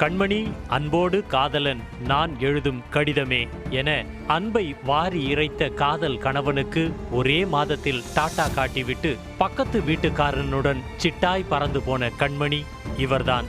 கண்மணி அன்போடு காதலன் நான் எழுதும் கடிதமே என அன்பை வாரி இறைத்த காதல் கணவனுக்கு ஒரே மாதத்தில் டாட்டா காட்டிவிட்டு பக்கத்து வீட்டுக்காரனுடன் சிட்டாய் பறந்து போன கண்மணி இவர்தான்.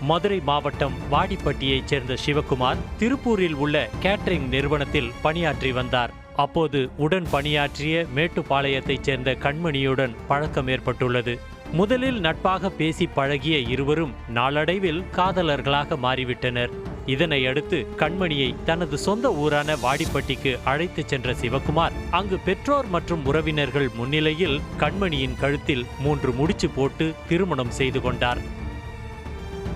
மதுரை மாவட்டம் வாடிப்பட்டியைச் சேர்ந்த சிவகுமார் திருப்பூரில் உள்ள கேட்டரிங் நிறுவனத்தில் பணியாற்றி வந்தார். அப்போது உடன் பணியாற்றிய மேட்டுப்பாளையத்தைச் சேர்ந்த கண்மணியுடன் பழக்கம் ஏற்பட்டுள்ளது. முதலில் நட்பாக பேசி பழகிய இருவரும் நாளடைவில் காதலர்களாக மாறிவிட்டனர். இதனை அடுத்து கண்மணியை தனது சொந்த ஊரான வாடிப்பட்டிக்கு அழைத்துச் சென்ற சிவகுமார் அங்கு பெற்றோர் மற்றும் உறவினர்கள் முன்னிலையில் கண்மணியின் கழுத்தில் மூன்று முடிச்சு போட்டு திருமணம் செய்து கொண்டார்.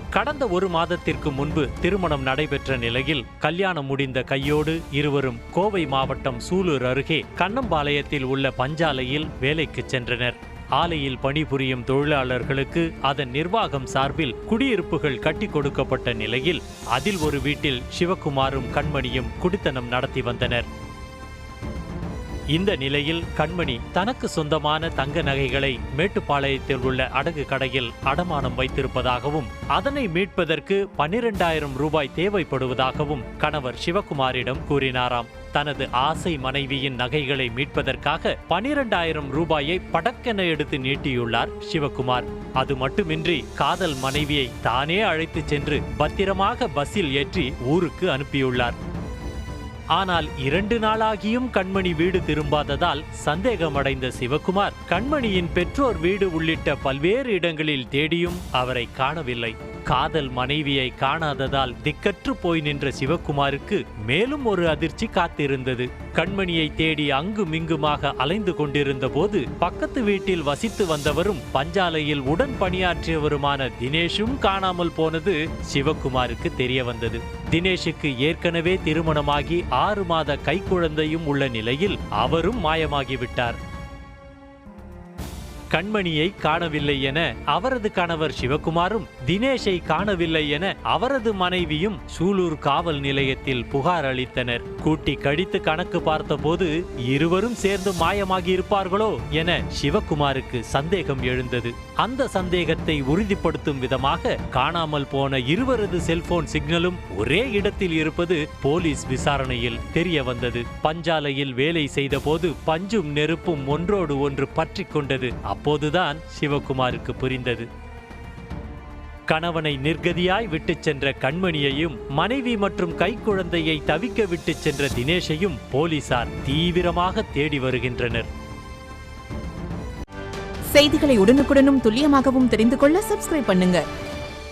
கடந்த ஒரு மாதத்திற்கு முன்பு திருமணம் நடைபெற்ற நிலையில் கல்யாணம் முடிந்த கையோடு இருவரும் கோவை மாவட்டம் சூலூர் அருகே கண்ணம்பாளையத்தில் உள்ள பஞ்சாலையில் வேலைக்கு சென்றனர். ஆலையில் பணிபுரியும் தொழிலாளர்களுக்கு அதன் நிர்வாகம் சார்பில் குடியிருப்புகள் கட்டி கொடுக்கப்பட்ட நிலையில் அதில் ஒரு வீட்டில் சிவக்குமாரும் கண்மணியும் குடித்தனம் நடத்தி வந்தனர். இந்த நிலையில் கண்மணி தனக்கு சொந்தமான தங்க நகைகளை மேட்டுப்பாளையத்தில் உள்ள அடகு கடையில் அடமானம் வைத்திருப்பதாகவும் அதனை மீட்பதற்கு பன்னிரெண்டாயிரம் ரூபாய் தேவைப்படுவதாகவும் கணவர் சிவகுமாரிடம் கூறினாராம். தனது ஆசை மனைவியின் நகைகளை மீட்பதற்காக பனிரெண்டாயிரம் ரூபாயை படக்கென எடுத்து நீட்டியுள்ளார் சிவகுமார். அது மட்டுமின்றி காதல் மனைவியை தானே அழைத்துச் சென்று பத்திரமாக பஸ்ஸில் ஏற்றி ஊருக்கு அனுப்பியுள்ளார். ஆனால் இரண்டு நாளாகியும் கண்மணி வீடு திரும்பாததால் சந்தேகமடைந்த சிவகுமார் கண்மணியின் பெற்றோர் வீடு உள்ளிட்ட பல்வேறு இடங்களில் தேடியும் அவரை காணவில்லை. காதல் மனைவியை காணாததால் திக்கற்று போய் நின்ற சிவகுமாருக்கு மேலும் ஒரு அதிர்ச்சி காத்திருந்தது. கண்மணியை தேடி அங்குமிங்குமாக அலைந்து கொண்டிருந்த போது பக்கத்து வீட்டில் வசித்து வந்தவரும் பஞ்சாலையில் உடன் பணியாற்றியவருமான தினேஷும் காணாமல் போனது சிவகுமாருக்கு தெரிய வந்தது. தினேஷுக்கு ஏற்கனவே திருமணமாகி ஆறு மாத கைக்குழந்தையும் உள்ள நிலையில் அவரும் மாயமாகிவிட்டார். கண்மணியை காணவில்லை என அவரது கணவர் சிவகுமாரும் தினேஷை காணவில்லை என அவரது மனைவியும் சூலூர் காவல் நிலையத்தில் புகார் அளித்தனர். கூட்டி கடித்து கணக்கு பார்த்தபோது இருவரும் சேர்ந்து மாயமாகி இருப்பார்களோ என சிவகுமாருக்கு சந்தேகம் எழுந்தது. அந்த சந்தேகத்தை உறுதிப்படுத்தும் விதமாக காணாமல் போன இருவரது செல்போன் சிக்னலும் ஒரே இடத்தில் இருப்பது போலீஸ் விசாரணையில் தெரிய வந்தது பஞ்சாலையில் வேலை செய்தபோது பஞ்சும் நெருப்பும் ஒன்றோடு ஒன்று பற்றிக் கொண்டது. அப்போதுதான் சிவகுமாருக்கு புரிந்தது. கணவனை நிர்கதியாய் விட்டு சென்ற கண்மணியையும் மனைவி மற்றும் கைக்குழந்தையை தவிக்க விட்டு சென்ற தினேஷையும் போலீசார் தீவிரமாக தேடி வருகின்றனர். செய்திகளை உடனுக்குடனும் துல்லியமாகவும் தெரிந்து கொள்ள சப்ஸ்கிரைப் பண்ணுங்க.